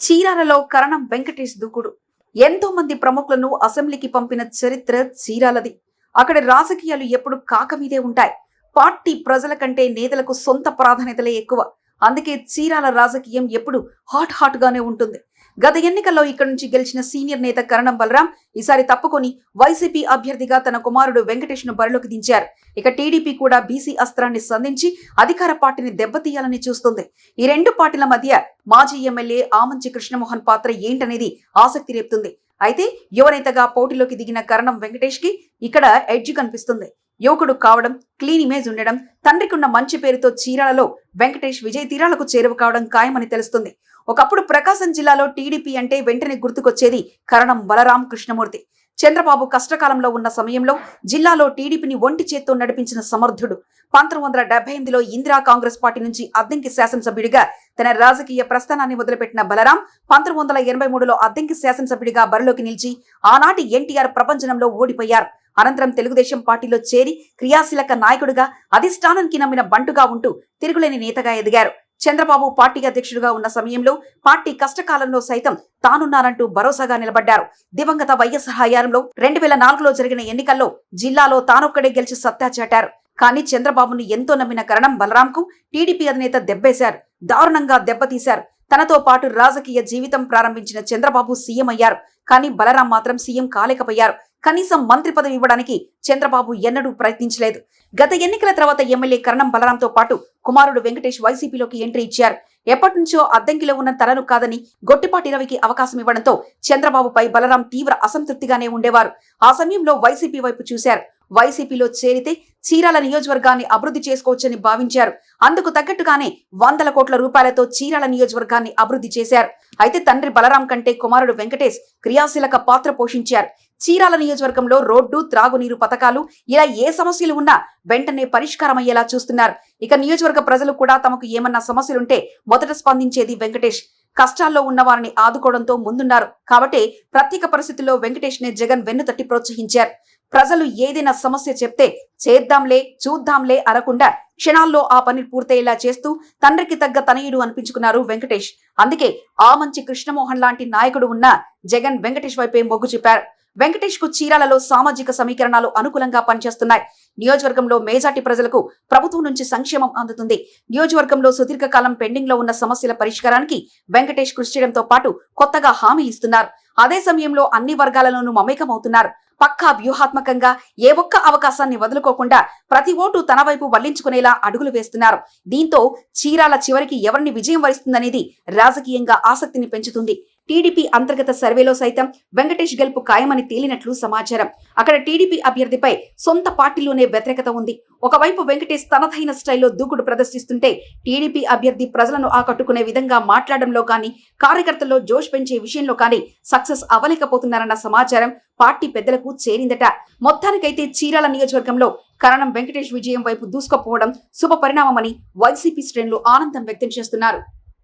చీరాలలో కరణం వెంకటేష్ దూకుడు. ఎంతో మంది ప్రముఖులను అసెంబ్లీకి పంపిన చరిత్ర చీరాలది. అక్కడ రాజకీయాలు ఎప్పుడు కాక మీదే ఉంటాయి. పార్టీ ప్రజల కంటే నేతలకు సొంత ప్రాధాన్యతలే ఎక్కువ. అందుకే చీరాల రాజకీయం ఎప్పుడు హాట్ హాట్ గానే ఉంటుంది. గత ఎన్నికల్లో ఇక్కడి నుంచి గెలిచిన సీనియర్ నేత కరణం బలరాం ఈసారి తప్పుకొని వైసీపీ అభ్యర్థిగా తన కుమారుడు వెంకటేష్ను బరిలోకి దించారు. ఇక టీడీపీ కూడా బీసీ అస్త్రాన్ని సంధించి అధికార పార్టీని దెబ్బతీయాలని చూస్తుంది. ఈ రెండు పార్టీల మధ్య మాజీ ఎమ్మెల్యే ఆమంచి కృష్ణమోహన్ పాత్ర ఏంటనేది ఆసక్తి రేపుతుంది. అయితే యువనేతగా పోటీలోకి దిగిన కరణం వెంకటేష్కి ఇక్కడ ఎడ్జ్ కనిపిస్తుంది. యువకుడు కావడం క్లీన్ ఇమేజ్ ఉండడం తండ్రికున్న మంచి పేరుతో చీరాలలో వెంకటేష్ విజయ్ తీరాలకు చేరువ కావడం ఖాయమని తెలుస్తుంది. ఒకప్పుడు ప్రకాశం జిల్లాలో టీడీపీ అంటే వెంటనే గుర్తుకొచ్చేది కరణం బలరాం కృష్ణమూర్తి చంద్రబాబు కష్టకాలంలో ఉన్న సమయంలో జిల్లాలో టీడీపీని ఒంటి చేత్తో నడిపించిన సమర్థుడు. పంతొమ్మిది వందల డెబ్బై ఎనిమిదిలో ఇందిరా కాంగ్రెస్ పార్టీ నుంచి అద్దెంకి శాసనసభ్యుడిగా తన రాజకీయ ప్రస్థానాన్ని మొదలుపెట్టిన బలరాం పంతొమ్మిది వందల ఎనభై మూడులో అద్దెంకి శాసనసభ్యుడిగా బరిలోకి నిలిచి ఆనాటి ఎన్టీఆర్ ప్రపంచంలో ఓడిపోయారు. అనంతరం తెలుగుదేశం పార్టీలో చేరి క్రియాశీలక నాయకుడిగా అధిష్టానానికి నమ్మిన బంటుగా ఉంటూ తిరుగులేని నేతగా ఎదిగారు. చంద్రబాబు పార్టీ అధ్యక్షుడిగా ఉన్న సమయంలో పార్టీ కష్టకాలంలో సైతం తానున్నారంటూ భరోసాగా నిలబడ్డారు. దివంగత వైఎస్ హయాంలో రెండు వేల నాలుగులో జరిగిన ఎన్నికల్లో జిల్లాలో తానొక్కడే గెలిచి సత్తా చాటారు. కానీ చంద్రబాబును ఎంతో నమ్మిన కరణం బలరాంకు టీడీపీ అధినేత దెబ్బేశారు. దారుణంగా దెబ్బతీశారు. తనతో పాటు రాజకీయ జీవితం ప్రారంభించిన చంద్రబాబు సీఎం అయ్యారు. కానీ బలరాం మాత్రం సీఎం కాలేకపోయారు. కనీసం మంత్రి పదవి ఇవ్వడానికి చంద్రబాబు ఎన్నడూ ప్రయత్నించలేదు. గత ఎన్నికల తర్వాత ఎమ్మెల్యే కరణం బలరాంతో పాటు కుమారుడు వెంకటేష్ వైసీపీలోకి ఎంట్రీ ఇచ్చారు. ఎప్పటి నుంచో అద్దంకిలో ఉన్న తనను కాదని గొట్టిపాటి రవికి అవకాశం ఇవ్వడంతో చంద్రబాబుపై బలరాం తీవ్ర అసంతృప్తిగానే ఉండేవారు. ఆ సమయంలో వైసీపీ వైపు చూశారు. వైసీపీలో చేరితే చీరాల నియోజకవర్గాన్ని అభివృద్ధి చేసుకోవచ్చని భావించారు. అందుకు తగ్గట్టుగానే వందల కోట్ల రూపాయలతో చీరాల నియోజకవర్గాన్ని అభివృద్ధి చేశారు. అయితే తండ్రి బలరాం కంటే కుమారుడు వెంకటేష్ క్రియాశీలక పాత్ర పోషించారు. చీరాల నియోజకవర్గంలో రోడ్డు త్రాగునీరు పథకాలు ఇలా ఏ సమస్యలు ఉన్నా వెంటనే పరిష్కారమయ్యేలా చూస్తున్నారు. ఇక నియోజకవర్గ ప్రజలు కూడా తమకు ఏమన్నా సమస్యలుంటే మొదట స్పందించేది వెంకటేష్. కష్టాల్లో ఉన్న వారిని ఆదుకోవడంతో ముందున్నారు. కాబట్టి ప్రత్యేక పరిస్థితుల్లో వెంకటేష్ నే జగన్ వెన్నుతట్టి ప్రోత్సహించారు. ప్రజలు ఏదైనా సమస్య చెప్తే చేద్దాంలే చూద్దాంలే అనకుండా క్షణాల్లో ఆ పని పూర్తయ్యేలా చేస్తూ తండ్రికి తగ్గ తనయుడు అనిపించుకున్నారు వెంకటేష్. అందుకే ఆ మంచి కృష్ణమోహన్ లాంటి నాయకుడు ఉన్న జగన్ వెంకటేష్ వైపే మొగ్గు చెప్పారు వెంకటేష్కు చీరాలలో సామాజిక సమీకరణాలు అనుకూలంగా పనిచేస్తున్నాయి. నియోజకవర్గంలో మేజాటి ప్రజలకు ప్రభుత్వం నుంచి సంక్షేమం అందుతుంది. నియోజకవర్గంలో సుదీర్ఘకాలం పెండింగ్లో ఉన్న సమస్యల పరిష్కారానికి వెంకటేష్ కృషి చేయడంతో పాటు కొత్తగా హామీలు ఇస్తున్నారు. అదే సమయంలో అన్ని వర్గాలలోనూ మమేకమవుతున్నారు. పక్కా వ్యూహాత్మకంగా ఏ ఒక్క అవకాశాన్ని వదులుకోకుండా ప్రతి ఓటు తన వైపు వల్లించుకునేలా అడుగులు వేస్తున్నారు. దీంతో చీరాల చివరికి ఎవరిని విజయం వరిస్తుందనేది రాజకీయంగా ఆసక్తిని పెంచుతుంది. టీడీపీ అంతర్గత సర్వేలో సైతం వెంకటేష్ గెలుపు ఖాయమని తేలినట్లు సమాచారం. అక్కడ టీడీపీ అభ్యర్థిపై సొంత పార్టీలోనే వ్యతిరేకత ఉంది. ఒకవైపు వెంకటేష్ తనదైన స్టైల్లో దూకుడు ప్రదర్శిస్తుంటే టీడీపీ అభ్యర్థి ప్రజలను ఆకట్టుకునే విధంగా మాట్లాడడంలో కానీ కార్యకర్తల్లో జోష్ పెంచే విషయంలో కానీ సక్సెస్ అవ్వలేకపోతున్నారన్న సమాచారం పార్టీ పెద్దలకు చేరిందట. మొత్తానికైతే చీరాల నియోజకవర్గంలో కరణం వెంకటేష్ విజయం వైపు దూసుకుపోవడం శుభ పరిణామమని వైసీపీ శ్రేణులు ఆనందం వ్యక్తం చేస్తున్నారు.